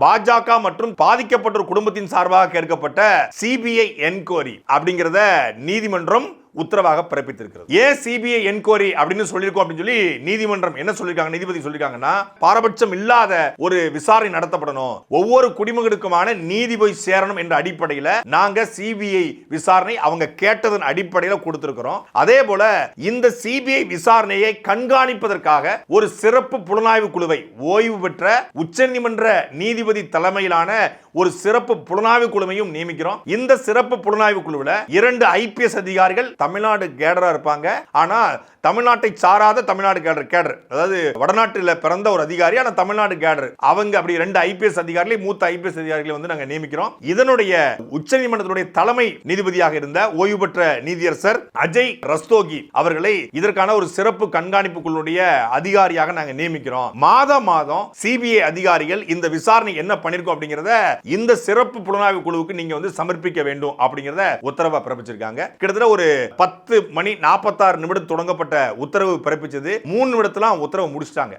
பாஜக மற்றும் பாதிக்கப்பட்ட குடும்பத்தின் சார்பாக கேட்கப்பட்ட சிபிஐ என்கொயரி அப்படிங்கிறத நீதிமன்றம் உத்தரவாக பிறப்பித்திருக்கிறது. ஏன் சிபிஐ என்கொயரி அப்படின்னு சொல்லியிருக்கோம் அப்படின்னு சொல்லி நீதிமன்றம் என்ன சொல்லியிருக்காங்க? நீதிபதி சொல்லியிருக்காங்கன்னா பாரபட்சம் இல்லாத ஒரு விசாரணை நடத்தப்படணும். ஒவ்வொரு குடிமகனுக்குமான நீதி போய் சேரணும் என்ற அடிப்படையில் நாங்க சிபிஐ விசாரணை அவங்க கேட்டதன் அடிப்படையில் கொடுத்திருக்கிறோம். அதே போல இந்த சிபிஐ விசாரணையை கண்காணிப்பதற்காக ஒரு சிறப்பு புலனாய்வு குழுவை ஓய்வு பெற்ற உச்சநீதிமன்ற நீதிபதி தலைமையிலான ஒரு சிறப்பு புலனாய்வு குழுமையும் நியமிக்கிறோம். இந்த சிறப்பு புலனாய்வு குழுவில் இரண்டு ஐபிஎஸ் அதிகாரிகள் தமிழ்நாடு கேடரா இருப்பாங்க. ஆனா தமிழ்நாட்டை சாராத தமிழ்நாடு கேடர் கேடர். அதாவது வடநாட்டில் பிறந்த ஒரு அதிகாரி ஆனா தமிழ்நாடு கேடர். அவங்க அப்படி ரெண்டு ஐபிஎஸ் அதிகாரிகளை மூத்த ஐபிஎஸ் அதிகாரிகளை வந்து நாங்கள் நியமிக்கிறோம். இதனுடைய உச்சநீதிமன்றத்தினுடைய தலைமை நீதிபதியாக இருந்த ஓய்வு பெற்ற நீதியரசர் அஜய் ரஸ்தோகி அவர்களை இதற்கான ஒரு சிறப்பு கண்காணிப்பு குழுடைய அதிகாரியாக நாங்கள் நியமிக்கிறோம். மாதம் மாதம் சிபிஐ அதிகாரிகள் இந்த விசாரணை என்ன பண்ணிருக்கோம் அப்படிங்கிறத இந்த சிறப்பு புலனாய்வு குழுவுக்கு நீங்க வந்து சமர்ப்பிக்க வேண்டும் அப்படிங்கிறத உத்தரவை பிறப்பிச்சிருக்காங்க. கிட்டத்தட்ட ஒரு பத்து மணி நாற்பத்தாறு நிமிடம் தொடங்கப்பட்ட உத்தரவு பிறப்பிச்சது. மூணு நிமிடத்துல உத்தரவு முடிச்சிட்டாங்க.